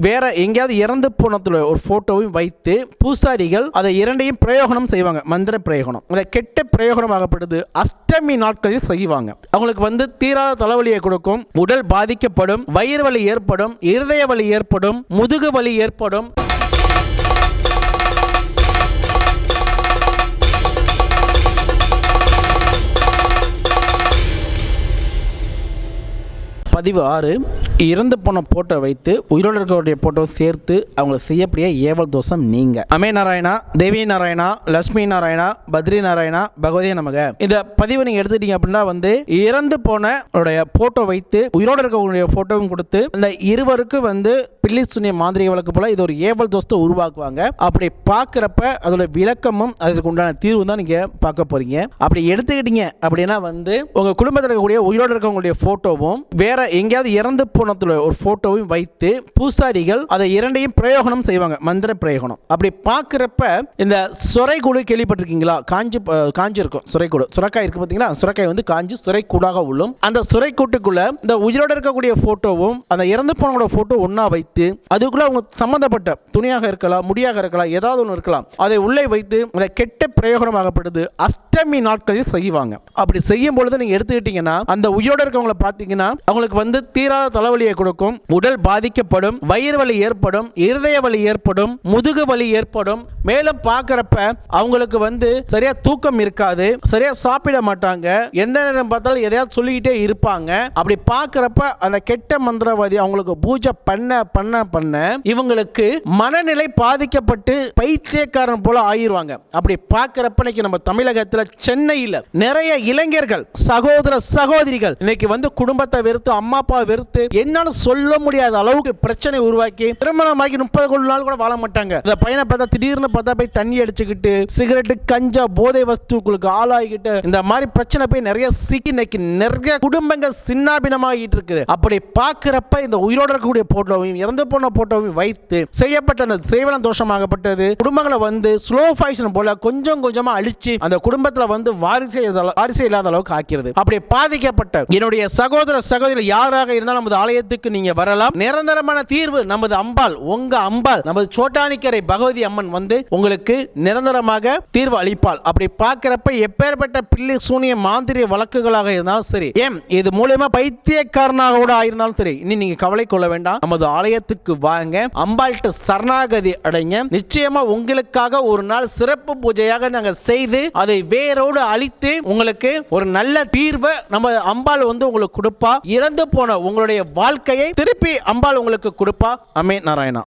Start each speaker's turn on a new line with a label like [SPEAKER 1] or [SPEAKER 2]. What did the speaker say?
[SPEAKER 1] வேற எங்கேயாவது இறந்து போனத்துல ஒரு போட்டோவையும் வைத்து பூசாரிகள் அதை இரண்டையும் பிரயோகனம் செய்வாங்க. மந்திர பிரயோகனம். அதை கெட்ட பிரயோகனமாகப்படுது. அஷ்டமி நாட்களில் செய்வாங்க. அவங்களுக்கு வந்து தீராத தலைவலியை கொடுக்கும். உடல் பாதிக்கப்படும். வயிறு வலி ஏற்படும். இருதய வலி ஏற்படும். முதுகு வலி ஏற்படும். பதிவு ஆறு. இறந்து போன போட்டோ வைத்து உயிரோடு இருக்கக்கூடிய போட்டோ சேர்த்து அவங்கள செய்யக்கூடிய ஏவல் தோஷம் நீங்க. அமே நாராயணா தேவி நாராயணா லட்சுமி நாராயணா பத்ரி நாராயணா பகவதி நமக. இந்த பதிவை நீங்க எடுத்துட்டீங்க அப்படின்னா வந்து இறந்து போன போட்டோ வைத்து உயிரோடு இருக்கக்கூடிய போட்டோவும் கொடுத்து அந்த இருவருக்கு வந்து பில்லி சுனிய மாந்திரிக வழக்கு போல இது ஒரு ஏவல் தோஷத்தை உருவாக்குவாங்க. அப்படி பார்க்குறப்ப அதோட விளக்கமும் அதற்கு உண்டான தீர்வு தான் நீங்க பார்க்க போறீங்க. அப்படி எடுத்துக்கிட்டீங்க அப்படின்னா வந்து உங்க குடும்பத்தில் இருக்கக்கூடிய உயிரோடு இருக்கவங்களுடைய போட்டோவும் வேற எங்கேயாவது இறந்து போனத்துல ஒரு போட்டோவையும் வைத்து பூசாரிகள் அதை இரண்டையும் பிரயோகனம் செய்வாங்க மந்திர பிரயோகனம். அப்படி பார்க்குறப்ப இந்த சுரைக்குழு கேள்விப்பட்டிருக்கீங்களா? காஞ்சி காஞ்சி இருக்கும் சுரைக்குழு சுரக்காய் இருக்கு பார்த்தீங்களா? சுரக்காய் வந்து காஞ்சி சுரைக்கூடாக உள்ளும். அந்த சுரைக்கூட்டுக்குள்ள இந்த உயிரோடு இருக்கக்கூடிய போட்டோவும் அந்த இறந்து போனவங்களோட போட்டோ ஒன்றா வைத்து அதுக்குள்ள அவங்க சம்மந்தப்பட்ட துணியாக இருக்கலாம் முடியாக இருக்கலாம் ஏதாவது ஒன்று இருக்கலாம் அதை உள்ளே வைத்து அதை கெட்ட பிரயோகனமாகப்படுது அஷ்டமி நாட்களில் செய்வாங்க. அப்படி செய்யும் பொழுது நீங்க எடுத்துக்கிட்டீங்கன்னா அந்த உயிரோட இருக்கவங்களை பார்த்தீங்கன்னா அவங்களுக்கு வந்து தீராத தலைவலியை கொடுக்கும். உடல் பாதிக்கப்படும் வயிறு வலி ஏற்படும் இருதய வலி ஏற்படும் முதுகு வலி ஏற்படும். மேலும் பார்க்கறப்ப அவங்களுக்கு வந்து சரியா தூக்கம் இருக்காது சரியா சாப்பிட மாட்டாங்க. எந்த நேரம் பார்த்தாலும் எதையாவது சொல்லிக்கிட்டே இருப்பாங்க. அப்படி பார்க்கறப்ப அந்த கெட்ட மந்திரவாதி அவங்களுக்கு பூஜை பண்ண பண்ண பண்ண இவங்களுக்கு மனநிலை பாதிக்கப்பட்டு பைத்தியக்காரன் போல ஆயிருவாங்க அப்படி பார்க்கறப்ப இன்னைக்கு நம்ம தமிழகத்துல சென்னையில் நிறைய இளைஞர்கள் சகோதர சகோதரிகள் இன்னைக்கு வந்து குடும்பத்தை வெறுத்து அம்மா அப்பா வெறுத்து என்னால சொல்ல முடியாத அளவுக்கு பிரச்சனை உருவாக்கி திருமணமாகி முப்பது கொள்ள நாள் கூட வாழ மாட்டாங்க. இந்த பையனை பார்த்தா திடீர்னு பார்த்தா போய் தண்ணி அடிச்சுக்கிட்டு சிகரெட்டு கஞ்சா போதை வஸ்துக்களுக்கு ஆளாகிட்டு இந்த மாதிரி பிரச்சனை போய் நிறைய சிக்கி இன்னைக்கு நிறைய குடும்பங்கள் சின்னாபினமாகிட்டு இருக்குது. அப்படி பார்க்குறப்ப இந்த உயிரோட இருக்கக்கூடிய போட்டோவையும் இறந்து போன போட்டோவையும் வைத்து செய்யப்பட்ட அந்த சேவனம் தோஷமாகப்பட்டது. குடும்பங்களை வந்து ஸ்லோ ஃபைஷன் போல கொஞ்சம் கொஞ்சமா அழிச்சு அந்த குடும்பத்தில் வந்து வாரிசு வாரிசு இல்லாத அளவுக்கு ஆக்கிறது. அப்படி பாதிக்கப்பட்ட என்னுடைய சகோதர சகோதரி யாராக இருந்தாலும் நமது ஆலயத்துக்கு நீங்க வரலாம். நிரந்தரமான தீர்வு நமது அம்பாள் உங்க அம்பாள் நமது சோட்டானிக்கரை பகவதி அம்மன் வந்து உங்களுக்கு நிரந்தரமாக தீர்வு அளிப்பாள். அப்படி பார்க்கிறப்ப எப்பேற்பட்ட பில்லி சூனிய மாந்திரிய வழக்குகளாக இருந்தாலும் சரி ஏன் இது மூலியமா பைத்தியக்காரனாக கூட ஆயிருந்தாலும் சரி இனி நீங்க கவலை கொள்ள வேண்டாம். நமது ஆலயத்துக்கு வாங்க. அம்பாள்கிட்ட சரணாகதி அடைங்க. நிச்சயமா உங்களுக்காக ஒரு நாள் சிறப்பு பூஜையாக நாங்க செய்து அதை வேரோடு அழித்து உங்களுக்கு ஒரு நல்ல தீர்வை நம்ம அம்பாள் வந்து உங்களுக்கு கொடுப்பா. இறந்து போன உங்களுடைய வாழ்க்கையை திருப்பி அம்பாள் உங்களுக்கு கொடுப்பா. அமே நாராயணா.